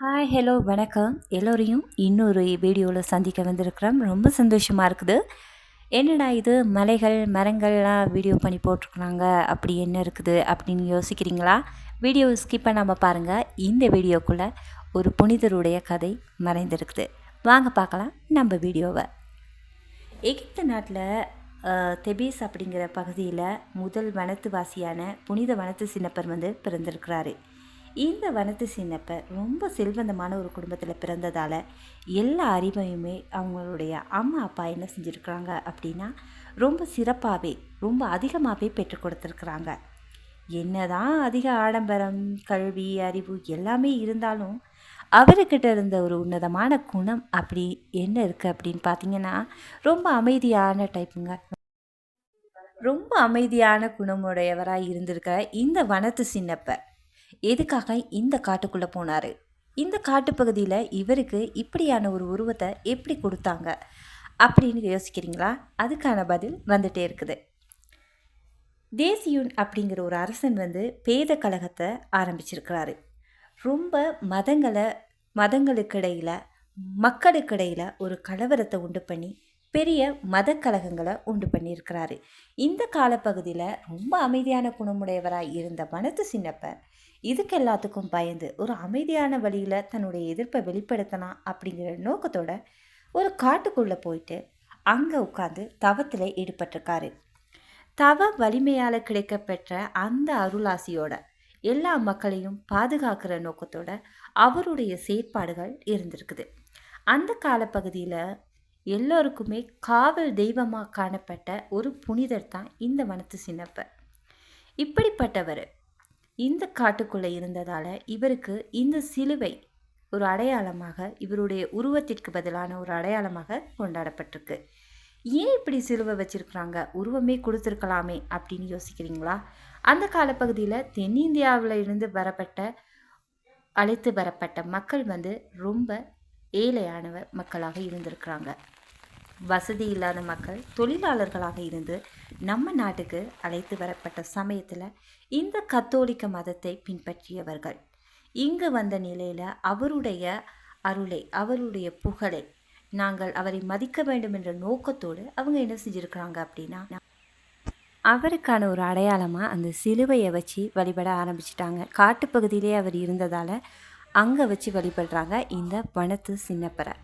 Hi hello வணக்கம். எல்லோரையும் இன்னொரு வீடியோவில் சந்திக்க வந்திருக்கிறோம். ரொம்ப சந்தோஷமாக இருக்குது. என்னடா இது? மலைகள் மரங்கள்லாம் வீடியோ பண்ணி போட்டிருக்குறாங்க. அப்படி என்ன இருக்குது? அப்படின்னு யோசிக்கிறீங்களா? வீடியோ ஸ்கிப் பண்ணாமல் பாருங்கள் இந்த வீடியோக்குள்ளே ஒரு புனிதருடைய கதை மறைந்திருக்குது. வாங்க பார்க்கலாம் நம்ம வீடியோவை. எகிப்து நாட்டில் தெபீஸ் அப்படிங்கிற பகுதியில் முதல் வனத்துவாசியான புனித வனத்து சின்னப்பர் வந்து பிறந்திருக்கிறாரு. இந்த வனத்து சின்னப்பர் ரொம்ப செல்வந்தமான ஒரு குடும்பத்தில் பிறந்ததால் எல்லா அறிவையுமே அவங்களுடைய அம்மா அப்பா என்ன செஞ்சுருக்குறாங்க அப்படின்னா ரொம்ப சிறப்பாகவே ரொம்ப அதிகமாகவே பெற்றுக் கொடுத்துருக்குறாங்க. என்னதான் அதிக ஆடம்பரம் கல்வி அறிவு எல்லாமே இருந்தாலும் அவர்கிட்ட இருந்த ஒரு உன்னதமான குணம் அப்படி என்ன இருக்குது அப்படின்னு பார்த்தீங்கன்னா ரொம்ப அமைதியான டைப்புங்க ரொம்ப அமைதியான குணமுடையவராக இருந்திருக்க இந்த வனத்து சின்னப்ப எதுக்காக இந்த காட்டுக்குள்ளே போனார்? இந்த காட்டுப்பகுதியில் இவருக்கு இப்படியான ஒரு உருவத்தை எப்படி கொடுத்தாங்க? அப்படின்னு யோசிக்கிறீங்களா? அதுக்கான பதில் வந்துட்டே இருக்குது. தேசியூன் அப்படிங்கிற ஒரு அரசன் வந்து பேத கழகத்தை ஆரம்பிச்சிருக்கிறாரு. ரொம்ப மதங்களை மதங்களுக்கிடையில் மக்களுக்கிடையில் ஒரு கலவரத்தை உண்டு பண்ணி பெரிய மத கலகங்களை உண்டு பண்ணியிருக்கிறாரு. இந்த காலப்பகுதியில் ரொம்ப அமைதியான குணமுடையவராக இருந்த மனத்து சின்னப்ப இதுக்கு எல்லாத்துக்கும் பயந்து ஒரு அமைதியான வழியில் தன்னுடைய எதிர்ப்பை வெளிப்படுத்தலாம் அப்படிங்கிற நோக்கத்தோட ஒரு காட்டுக்குள்ளே போயிட்டு அங்கே உட்காந்து தவத்தில் ஈடுபட்டிருக்காரு. தவ வலிமையால் கிடைக்கப்பெற்ற அந்த அருளாசியோட எல்லா மக்களையும் பாதுகாக்கிற நோக்கத்தோட அவருடைய செயற்பாடுகள் இருந்திருக்குது. அந்த காலப்பகுதியில் எல்லோருக்குமே காவல் தெய்வமாக காணப்பட்ட ஒரு புனிதர் தான் இந்த வனத்து சின்னப்பர். இப்படிப்பட்டவர் இந்த காட்டுக்குள்ளே இருந்ததால் இவருக்கு இந்த சிலுவை ஒரு அடையாளமாக இவருடைய உருவத்திற்கு பதிலான ஒரு அடையாளமாக கொண்டாடப்பட்டிருக்கு. ஏன் இப்படி சிலுவை வச்சுருக்குறாங்க? உருவமே கொடுத்துருக்கலாமே அப்படின்னு யோசிக்கிறீங்களா? அந்த காலப்பகுதியில் தென்னிந்தியாவில் இருந்து வரப்பட்ட அழைத்து வரப்பட்ட மக்கள் வந்து ரொம்ப ஏழையானவர் மக்களாக இருந்திருக்கிறாங்க. வசதி இல்லாத மக்கள் தொழிலாளர்களாக இருந்து நம்ம நாட்டுக்கு அழைத்து வரப்பட்ட சமயத்தில் இந்த கத்தோலிக்க மதத்தை பின்பற்றியவர்கள். இங்கு வந்த நிலையில் அவருடைய அருளை அவருடைய புகழை நாங்கள் அவரை மதிக்க வேண்டும் என்ற நோக்கத்தோடு அவங்க என்ன செஞ்சுருக்கிறாங்க அப்படின்னா அவருக்கான ஒரு அடையாளமாக அந்த சிலுவையை வச்சு வழிபட ஆரம்பிச்சிட்டாங்க. காட்டுப்பகுதியிலே அவர் இருந்ததால் அங்கே வச்சு வழிபடுறாங்க இந்த வனத்து சின்னப்பரை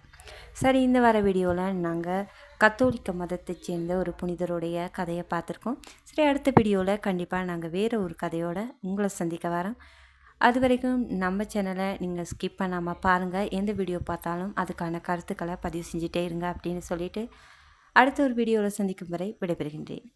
சரி இந்த வர வீடியோவில் நாங்கள் கத்தோலிக்க மதத்தை சேர்ந்த ஒரு புனிதருடைய கதையை பார்த்துருக்கோம். சரி அடுத்த வீடியோவில் கண்டிப்பாக நாங்கள் வேறு ஒரு கதையோடு உங்களை சந்திக்க வரோம் அது வரைக்கும் நம்ம சேனலை நீங்கள் ஸ்கிப் பண்ணாமல் பாருங்கள் எந்த வீடியோ பார்த்தாலும் அதுக்கான கருத்துக்களை பதிவு செஞ்சுட்டே இருங்க அப்படின்னு சொல்லிவிட்டு அடுத்த ஒரு வீடியோவில் சந்திக்கும் வரை விடைபெறுகின்றேன்.